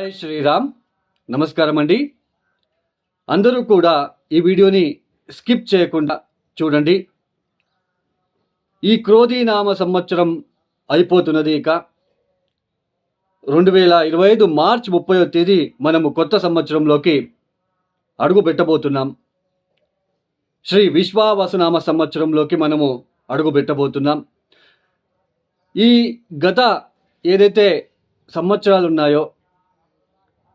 జై శ్రీరామ్. నమస్కారం అండి అందరూ కూడా ఈ వీడియోని స్కిప్ చేయకుండా చూడండి. ఈ క్రోధీనామ సంవత్సరం అయిపోతున్నది ఇక. రెండు వేల ఇరవై ఐదు మార్చ్ ముప్పై తేదీ మనము కొత్త సంవత్సరంలోకి అడుగు పెట్టబోతున్నాం. శ్రీ విశ్వావసనామ సంవత్సరంలోకి మనము అడుగు పెట్టబోతున్నాం. ఈ గత ఏదైతే సంవత్సరాలు ఉన్నాయో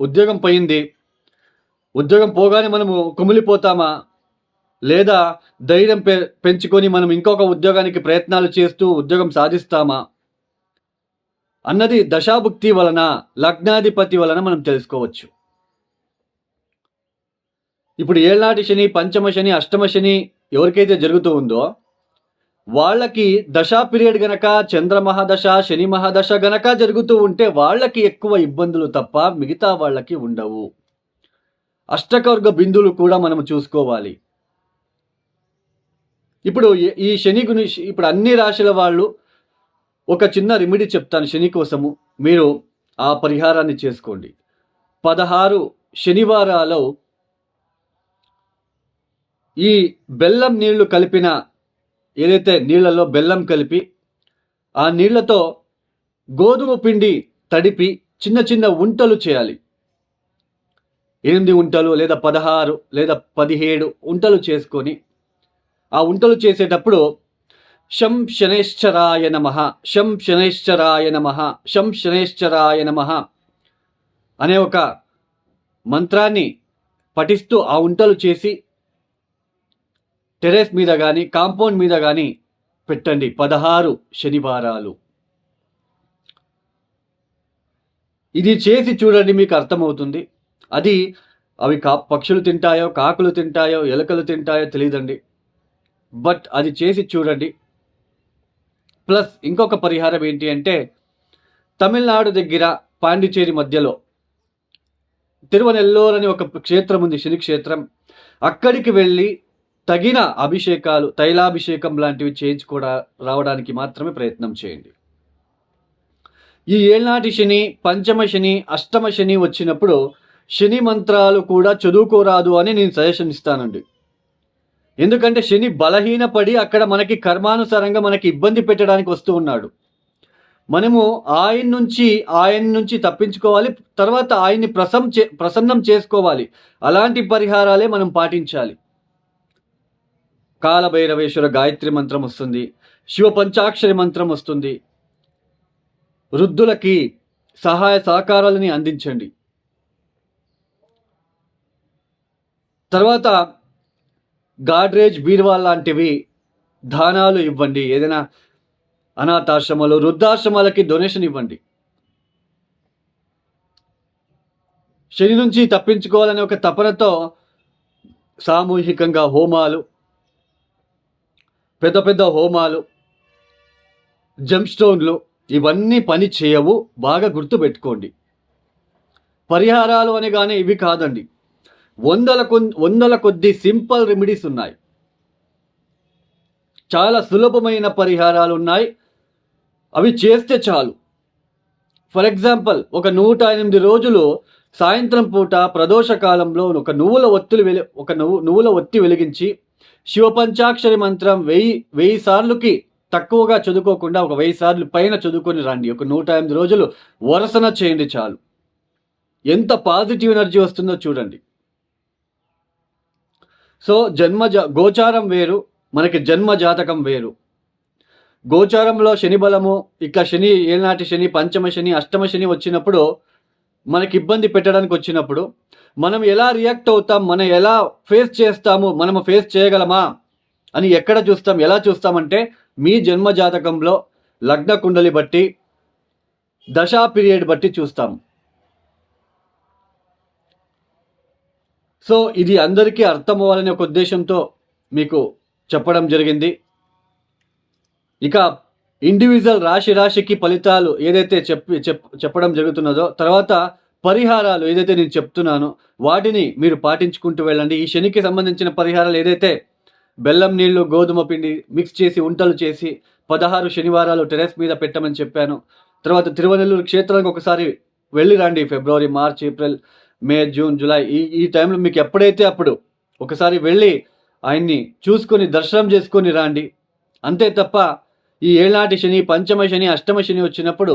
ఉద్యోగం పోయింది. ఉద్యోగం పోగానే మనము కుమిలిపోతామా? లేదా ధైర్యం పె పెంచుకొని మనం ఇంకొక ఉద్యోగానికి ప్రయత్నాలు చేస్తూ ఉద్యోగం సాధిస్తామా? అన్నది దశాభుక్తి వలన లగ్నాధిపతి వలన మనం తెలుసుకోవచ్చు. ఇప్పుడు ఏళ్ళనాటి శని పంచమ శని అష్టమ శని ఎవరికైతే జరుగుతూ ఉందో వాళ్ళకి దశా పీరియడ్ గనక చంద్ర మహాదశ శని మహాదశ గనక జరుగుతూ ఉంటే వాళ్ళకి ఎక్కువ ఇబ్బందులు తప్ప మిగతా వాళ్ళకి ఉండవు. అష్టకవర్గ బిందువులు కూడా మనం చూసుకోవాలి. ఇప్పుడు ఈ- ఈ శని గురించి ఇప్పుడు అన్ని రాశుల వాళ్ళు ఒక చిన్న రెమెడీ చెప్తాను శని కోసము. మీరు ఆ పరిహారాన్ని చేసుకోండి. పదహారు శనివారాలు ఈ బెల్లం నీళ్ళు కలిపిన ఏదైతే నీళ్ళలో బెల్లం కలిపి ఆ నీళ్ళతో గోధుమ పిండి తడిపి చిన్న చిన్న ఉంటలు చేయాలి. ఎనిమిది ఉంటలు లేదా పదహారు లేదా పదిహేడు ఉంటలు చేసుకొని ఆ ఉంటలు చేసేటప్పుడు శం శనేశ్వరాయ నమ శం శనేశ్వరాయ నమ శం శనేశ్వరాయ నమ అనే ఒక మంత్రాన్ని పఠిస్తూ ఆ ఉంటలు చేసి టెరెస్ మీద కానీ కాంపౌండ్ మీద కానీ పెట్టండి. పదహారు శనివారాలు. ఇది చేసి చూడండి మీకు అర్థమవుతుంది. అది అవి కా పక్షులు తింటాయో కాకులు తింటాయో ఎలుకలు తింటాయో తెలియదండి బట్ అది చేసి చూడండి. ప్లస్ ఇంకొక పరిహారం ఏంటి అంటే తమిళనాడు దగ్గర పాండిచేరి మధ్యలో తిరువనెల్లూరు అని ఒక క్షేత్రం ఉంది శని క్షేత్రం అక్కడికి వెళ్ళి తగిన అభిషేకాలు తైలాభిషేకం లాంటివి చేయించుకోవడా రావడానికి మాత్రమే ప్రయత్నం చేయండి. ఈ ఏళ్నాటి శని పంచమ శని అష్టమ శని వచ్చినప్పుడు శని మంత్రాలు కూడా చదువుకోరాదు అని నేను సజెషన్ ఇస్తానండి. ఎందుకంటే శని బలహీనపడి అక్కడ మనకి కర్మానుసారంగా మనకి ఇబ్బంది పెట్టడానికి వస్తూ ఉన్నాడు. మనము ఆయన నుంచి ఆయన నుంచి తప్పించుకోవాలి తర్వాత ఆయన్ని ప్రసం చే ప్రసన్నం చేసుకోవాలి. అలాంటి పరిహారాలే మనం పాటించాలి. కాలభైరవేశ్వర గాయత్రి మంత్రం వస్తుంది. శివ పంచాక్షరి మంత్రం వస్తుంది. వృద్ధులకి సహాయ సహకారాలని అందించండి. తర్వాత గాడ్రేజ్ బీర్వా లాంటివి దానాలు ఇవ్వండి. ఏదైనా అనాథాశ్రమాలు వృద్ధాశ్రమాలకి డొనేషన్ ఇవ్వండి. శని నుంచి తప్పించుకోవాలనే ఒక తపనతో సామూహికంగా హోమాలు పెద్ద పెద్ద హోమాలు జంప్స్టోన్లు ఇవన్నీ పని చేయవు. బాగా గుర్తుపెట్టుకోండి పరిహారాలు అనగానే ఇవి కాదండి. వందల కొ వందల కొద్ది సింపుల్ రెమెడీస్ ఉన్నాయి. చాలా సులభమైన పరిహారాలు ఉన్నాయి. అవి చేస్తే చాలు. ఫర్ ఎగ్జాంపుల్ ఒక నూట ఎనిమిది రోజులు సాయంత్రం పూట ప్రదోష కాలంలో ఒక నువ్వుల ఒత్తులు వెలి ఒక నువ్వు నువ్వుల ఒత్తి వెలిగించి శివపంచాక్షరి మంత్రం వెయ్యి వెయ్యి సార్లుకి తక్కువగా చదువుకోకుండా ఒక వెయ్యి సార్లు పైన చదువుకొని రండి. ఒక నూట ఎనిమిది రోజులు వరసన చేయండి చాలు. ఎంత పాజిటివ్ ఎనర్జీ వస్తుందో చూడండి. సో జన్మ జా- గోచారం వేరు మనకి జన్మ జాతకం వేరు. గోచారంలో శని బలము ఇక శని ఏనాటి శని పంచమ శని అష్టమ శని వచ్చినప్పుడు మనకి ఇబ్బంది పెట్టడానికి వచ్చినప్పుడు మనం ఎలా రియాక్ట్ అవుతాం మనం ఎలా ఫేస్ చేస్తాము మనము ఫేస్ చేయగలమా అని ఎక్కడ చూస్తాం ఎలా చూస్తామంటే మీ జన్మ జాతకంలో లగ్న కుండలి బట్టి దశా పీరియడ్ బట్టి చూస్తాం. సో ఇది అందరికీ అర్థం అవ్వాలనే ఒక ఉద్దేశంతో మీకు చెప్పడం జరిగింది. ఇక ఇండివిజువల్ రాశి రాశికి ఫలితాలు ఏదైతే చెప్పి చెప్ చెప్పడం జరుగుతున్నదో తర్వాత పరిహారాలు ఏదైతే నేను చెప్తున్నానో వాటిని మీరు పాటించుకుంటూ వెళ్ళండి. ఈ శనికి సంబంధించిన పరిహారాలు ఏదైతే బెల్లం నీళ్ళు గోధుమ పిండి మిక్స్ చేసి ఉంటలు చేసి పదహారు శనివారాలు టెరెస్ మీద పెట్టమని చెప్పాను. తర్వాత తిరువనెల్లూరు క్షేత్రానికి ఒకసారి వెళ్ళి రండి. February March April May June July ఈ ఈ టైంలో మీకు ఎప్పుడైతే అప్పుడు ఒకసారి వెళ్ళి ఆయన్ని చూసుకొని దర్శనం చేసుకొని రండి. అంతే తప్ప ఈ ఏళ్ళనాటి శని పంచమ శని అష్టమ శని వచ్చినప్పుడు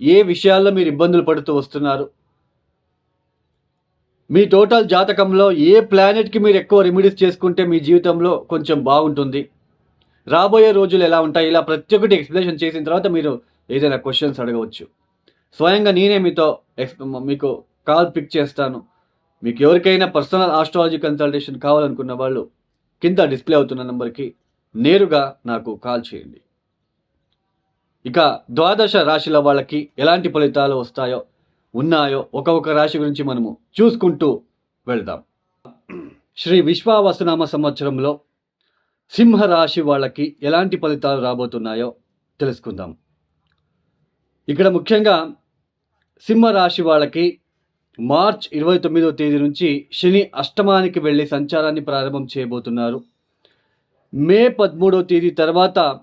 ఏ విషయాల్లో మీరు ఇబ్బందులు పడుతూ వస్తున్నారు? మీ టోటల్ జాతకంలో ఏ ప్లానెట్కి మీరు ఎక్కువ రెమెడీస్ చేసుకుంటే మీ జీవితంలో కొంచెం బాగుంటుంది? రాబోయే రోజులు ఎలా ఉంటాయి? ఇలా ప్రతి ఒక్కటి ఎక్స్ప్లెనేషన్ చేసిన తర్వాత మీరు ఏదైనా క్వశ్చన్స్ అడగవచ్చు. స్వయంగా నేనే మీతో ఎక్స్ మీకు కాల్ పిక్ చేస్తాను. మీకు ఎవరికైనా పర్సనల్ ఆస్ట్రాలజీ కన్సల్టేషన్ కావాలనుకున్న వాళ్ళు కింద డిస్ప్లే అవుతున్న నెంబర్కి నేరుగా నాకు కాల్ చేయండి. ఇక ద్వాదశ రాశిల వాళ్ళకి ఎలాంటి ఫలితాలు వస్తాయో ఉన్నాయో ఒక్కొక్క రాశి గురించి మనము చూసుకుంటూ వెళ్దాం. శ్రీ విశ్వావసునామ సంవత్సరంలో సింహ రాశి వాళ్ళకి ఎలాంటి ఫలితాలు రాబోతున్నాయో తెలుసుకుందాం. ఇక్కడ ముఖ్యంగా సింహ రాశి వాళ్ళకి మార్చ్ ఇరవై తొమ్మిదో తేదీ నుంచి శని అష్టమానికి వెళ్ళి సంచారాన్ని ప్రారంభం చేయబోతున్నారు. మే పదమూడో తేదీ తర్వాత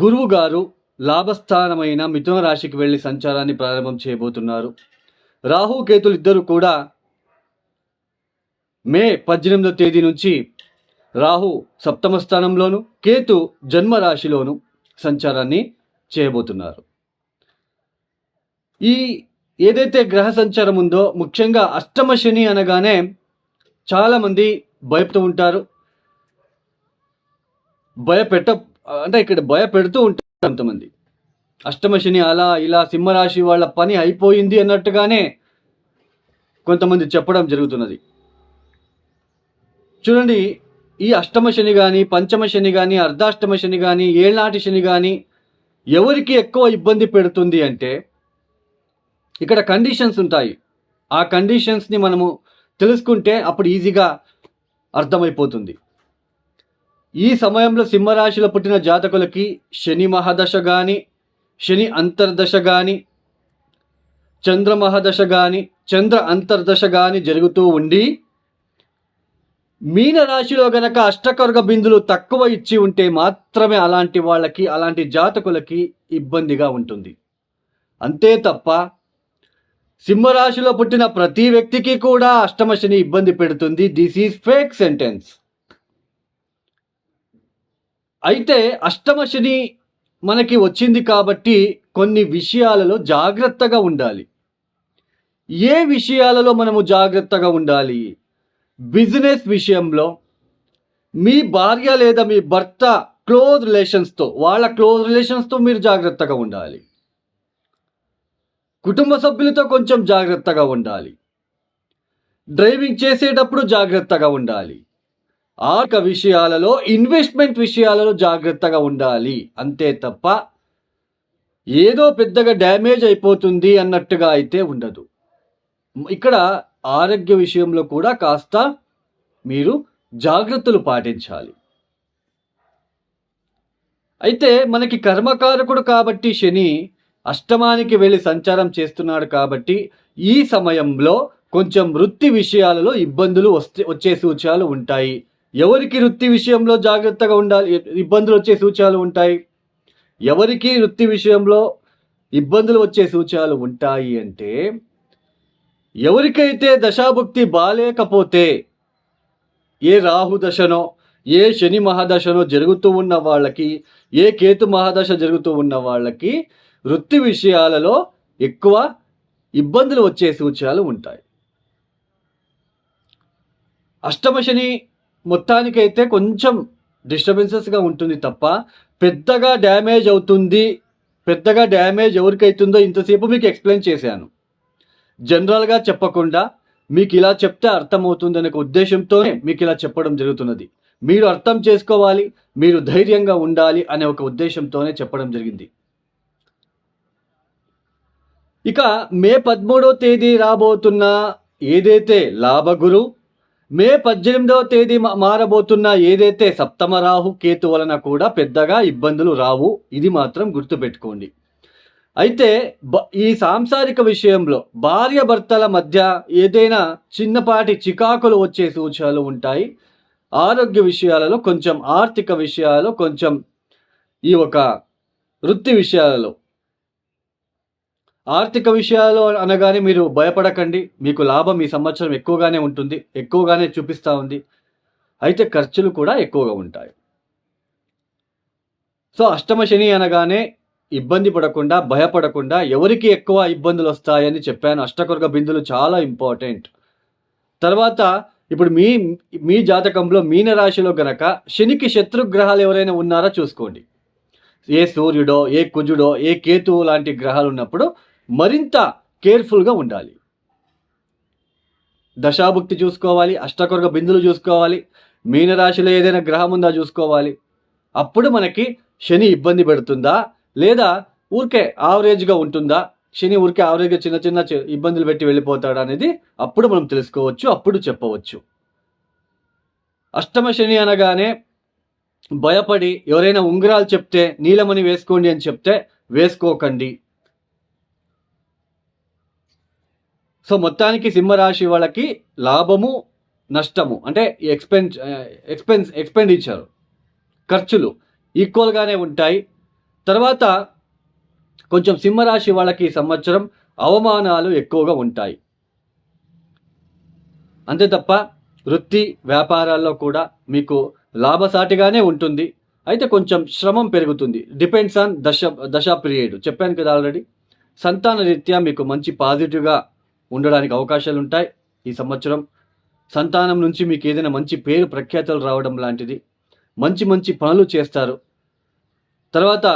గురువు గారు లాభస్థానమైన మిథున రాశికి వెళ్ళి సంచారాన్ని ప్రారంభం చేయబోతున్నారు. రాహు కేతులు ఇద్దరు కూడా మే పద్దెనిమిదో తేదీ నుంచి రాహు సప్తమ స్థానంలోను కేతు జన్మరాశిలోను సంచారాన్ని చేయబోతున్నారు. ఈ ఏదైతే గ్రహ సంచారం ఉందో ముఖ్యంగా అష్టమ శని అనగానే చాలామంది భయపడుతూ ఉంటారు. భయపెట్ట అంటే ఇక్కడ భయపెడుతూ ఉంటారు కొంతమంది. అష్టమ శని అలా ఇలా సింహరాశి వాళ్ళ పని అయిపోయింది అన్నట్టుగానే కొంతమంది చెప్పడం జరుగుతున్నది. చూడండి ఈ అష్టమ శని కానీ పంచమ శని కానీ అర్ధాష్టమ శని కానీ ఏళ్ళనాటి శని కానీ ఎవరికి ఎక్కువ ఇబ్బంది పెడుతుంది అంటే ఇక్కడ కండిషన్స్ ఉంటాయి. ఆ కండిషన్స్ని మనము తెలుసుకుంటే అప్పుడు ఈజీగా అర్థమైపోతుంది. ఈ సమయంలో సింహరాశిలో పుట్టిన జాతకులకి శని మహాదశ కానీ శని అంతర్దశ కానీ చంద్ర మహాదశ కానీ చంద్ర అంతర్దశ కానీ జరుగుతూ ఉండి మీనరాశిలో గనక అష్టకర్గ బిందులు తక్కువ ఇచ్చి ఉంటే మాత్రమే అలాంటి వాళ్ళకి అలాంటి జాతకులకి ఇబ్బందిగా ఉంటుంది. అంతే తప్ప సింహరాశిలో పుట్టిన ప్రతి వ్యక్తికి కూడా అష్టమ శని ఇబ్బంది పెడుతుంది. దిస్ ఈజ్ ఫేక్ సెంటెన్స్ అయితే అష్టమ శని మనకి వచ్చింది కాబట్టి కొన్ని విషయాలలో జాగ్రత్తగా ఉండాలి. ఏ విషయాలలో మనము జాగ్రత్తగా ఉండాలి? బిజినెస్ విషయంలో మీ భార్య లేదా మీ భర్త క్లోజ్ రిలేషన్స్తో వాళ్ళ క్లోజ్ రిలేషన్స్తో మీరు జాగ్రత్తగా ఉండాలి. కుటుంబ సభ్యులతో కొంచెం జాగ్రత్తగా ఉండాలి. డ్రైవింగ్ చేసేటప్పుడు జాగ్రత్తగా ఉండాలి. ఆర్థిక విషయాలలో ఇన్వెస్ట్మెంట్ విషయాలలో జాగ్రత్తగా ఉండాలి. అంతే తప్ప ఏదో పెద్దగా డ్యామేజ్ అయిపోతుంది అన్నట్టుగా అయితే ఉండదు. ఇక్కడ ఆరోగ్య విషయంలో కూడా కాస్త మీరు జాగ్రత్తలు పాటించాలి. అయితే మనకి కర్మకారకుడు కాబట్టి శని అష్టమానికి వెళ్ళి సంచారం చేస్తున్నాడు కాబట్టి ఈ సమయంలో కొంచెం వృత్తి విషయాలలో ఇబ్బందులు వస్తే వచ్చే సూచనలు ఉంటాయి. ఎవరికి వృత్తి విషయంలో జాగ్రత్తగా ఉండాలి? ఇబ్బందులు వచ్చే సూచనలు ఉంటాయి. ఎవరికి వృత్తి విషయంలో ఇబ్బందులు వచ్చే సూచనలు ఉంటాయి అంటే ఎవరికైతే దశాభుక్తి బాలేకపోతే ఏ రాహు దశనో ఏ శని మహాదశనో జరుగుతూ ఉన్న వాళ్ళకి ఏ కేతు మహాదశ జరుగుతూ ఉన్న వాళ్ళకి వృత్తి విషయాలలో ఎక్కువ ఇబ్బందులు వచ్చే సూచనలు ఉంటాయి. అష్టమ శని మొత్తానికైతే కొంచెం డిస్టర్బెన్సెస్గా ఉంటుంది తప్ప పెద్దగా డ్యామేజ్ అవుతుంది పెద్దగా డ్యామేజ్ ఎవరికైతుందో ఇంతసేపు మీకు ఎక్స్ప్లెయిన్ చేశాను. జనరల్గా చెప్పకుండా మీకు ఇలా చెప్తే అర్థమవుతుంది అనే ఉద్దేశంతోనే మీకు ఇలా చెప్పడం జరుగుతున్నది. మీరు అర్థం చేసుకోవాలి మీరు ధైర్యంగా ఉండాలి అనే ఒక ఉద్దేశంతోనే చెప్పడం జరిగింది. ఇక మే పదమూడవ తేదీ రాబోతున్న ఏదైతే లాభగురు మే పద్దెనిమిదవ తేదీ మారబోతున్న ఏదైతే సప్తమ రాహు కేతు వలన కూడా పెద్దగా ఇబ్బందులు రావు ఇది మాత్రం గుర్తుపెట్టుకోండి. అయితే బ- ఈ సాంసారిక విషయంలో భార్య భర్తల మధ్య ఏదైనా చిన్నపాటి చికాకులు వచ్చే సూచనలు ఉంటాయి. ఆరోగ్య విషయాలలో కొంచెం ఆర్థిక విషయాలలో కొంచెం ఈ ఒక వృత్తి విషయాలలో. ఆర్థిక విషయాలు అనగానే మీరు భయపడకండి. మీకు లాభం ఈ సంవత్సరం ఎక్కువగానే ఉంటుంది. ఎక్కువగానే చూపిస్తూ ఉంది. అయితే ఖర్చులు కూడా ఎక్కువగా ఉంటాయి. సో అష్టమ శని అనగానే ఇబ్బంది పడకుండా భయపడకుండా ఎవరికి ఎక్కువ ఇబ్బందులు వస్తాయని చెప్పాను. అష్టకొర్గ బిందులు చాలా ఇంపార్టెంట్. తర్వాత ఇప్పుడు మీ మీ జాతకంలో మీన రాశిలో గనక శనికి శత్రుగ్రహాలు ఎవరైనా ఉన్నారా చూసుకోండి. ఏ సూర్యుడో ఏ కుజుడో ఏ కేతువు లాంటి గ్రహాలు ఉన్నప్పుడు మరింత కేర్ఫుల్గా ఉండాలి. దశాభుక్తి చూసుకోవాలి అష్టకొరగ బిందులు చూసుకోవాలి మీనరాశిలో ఏదైనా గ్రహం ఉందా చూసుకోవాలి. అప్పుడు మనకి శని ఇబ్బంది పెడుతుందా? లేదా ఊరికే ఆవరేజ్గా ఉంటుందా? శని ఊరికే యావరేజ్గా చిన్న చిన్న చి- ఇబ్బందులు పెట్టి వెళ్ళిపోతాడా అనేది అప్పుడు మనం తెలుసుకోవచ్చు అప్పుడు చెప్పవచ్చు. అష్టమ శని అనగానే భయపడి ఎవరైనా ఉంగరాలు చెప్తే నీలమణి వేసుకోండి అని చెప్తే వేసుకోకండి. సో మొత్తానికి సింహరాశి వాళ్ళకి లాభము నష్టము అంటే ఎక్స్పెన్స్ ఎక్స్పెన్స్ ఎక్స్పెండిచర్ ఖర్చులు ఈక్వల్గానే ఉంటాయి. తర్వాత కొంచెం సింహరాశి వాళ్ళకి ఈ సంవత్సరం అవమానాలు ఎక్కువగా ఉంటాయి. అంతే తప్ప వృత్తి వ్యాపారాల్లో కూడా మీకు లాభసాటిగానే ఉంటుంది. అయితే కొంచెం శ్రమం పెరుగుతుంది. డిపెండ్స్ ఆన్ దశ దశ పీరియడ్ చెప్పాను కదా ఆల్రెడీ సంతాన రీత్యా మీకు మంచి పాజిటివ్గా ఉండడానికి అవకాశాలు ఉంటాయి ఈ సంవత్సరం సంతానం నుంచి మీకు ఏదైనా మంచి పేరు ప్రఖ్యాతలు రావడం లాంటిది. మంచి మంచి పనులు చేస్తారు. తర్వాత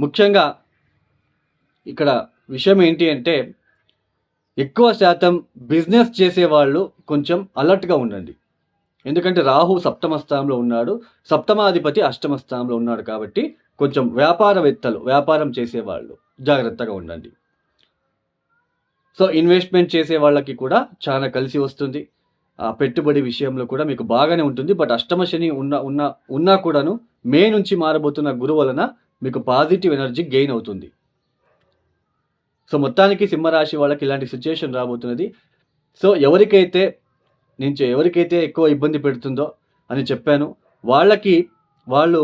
ముఖ్యంగా ఇక్కడ విషయం ఏంటి అంటే ఎక్కువ శాతం బిజినెస్ చేసేవాళ్ళు కొంచెం అలర్ట్గా ఉండండి. ఎందుకంటే రాహు సప్తమ స్థానంలో ఉన్నాడు. సప్తమాధిపతి అష్టమ స్థానంలో ఉన్నాడు కాబట్టి కొంచెం వ్యాపారవేత్తలు వ్యాపారం చేసేవాళ్ళు జాగ్రత్తగా ఉండండి. సో ఇన్వెస్ట్మెంట్ చేసే వాళ్ళకి కూడా చాలా కలిసి వస్తుంది. పెట్టుబడి విషయంలో కూడా మీకు బాగానే ఉంటుంది. బట్ అష్టమ శని ఉన్న ఉన్న ఉన్నా కూడాను మే నుంచి మారబోతున్న గురు వలన మీకు పాజిటివ్ ఎనర్జీ గెయిన్ అవుతుంది. సో మొత్తానికి సింహరాశి వాళ్ళకి ఇలాంటి సిచ్యుయేషన్ రాబోతున్నది. సో ఎవరికైతే నేను ఎవరికైతే ఎక్కువ ఇబ్బంది పెడుతుందో అని చెప్పాను వాళ్ళకి వాళ్ళు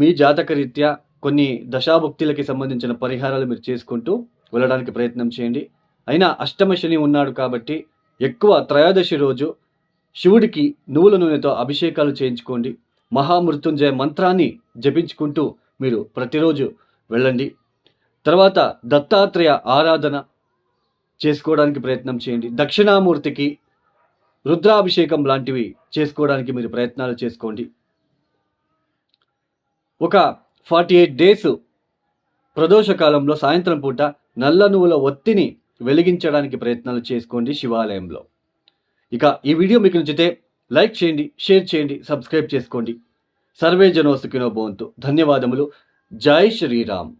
మీ జాతక రీత్యా కొన్ని దశాభుక్తులకి సంబంధించిన పరిహారాలు మీరు చేసుకుంటూ వెళ్ళడానికి ప్రయత్నం చేయండి. అయినా అష్టమ శని ఉన్నాడు కాబట్టి ఎక్కువ త్రయోదశి రోజు శివుడికి నువ్వుల నూనెతో అభిషేకాలు చేయించుకోండి. మహామృత్యుంజయ మంత్రాన్ని జపించుకుంటూ మీరు ప్రతిరోజు వెళ్ళండి. తర్వాత దత్తాత్రేయ ఆరాధన చేసుకోవడానికి ప్రయత్నం చేయండి. దక్షిణామూర్తికి రుద్రాభిషేకం లాంటివి చేసుకోవడానికి మీరు ప్రయత్నాలు చేసుకోండి. ఒక ఫార్టీ ఎయిట్ డేస్ ప్రదోష కాలంలో సాయంత్రం పూట నల్ల నువ్వుల ఒత్తిని వెలిగించడానికి ప్రయత్నాలు చేసుకోండి శివాలయంలో. ఇక ఈ వీడియో మీకు నచ్చితే లైక్ చేయండి షేర్ చేయండి సబ్స్క్రైబ్ చేసుకోండి. సర్వే జనోసుకినో బోంతు ధన్యవాదములు. జై శ్రీరామ్.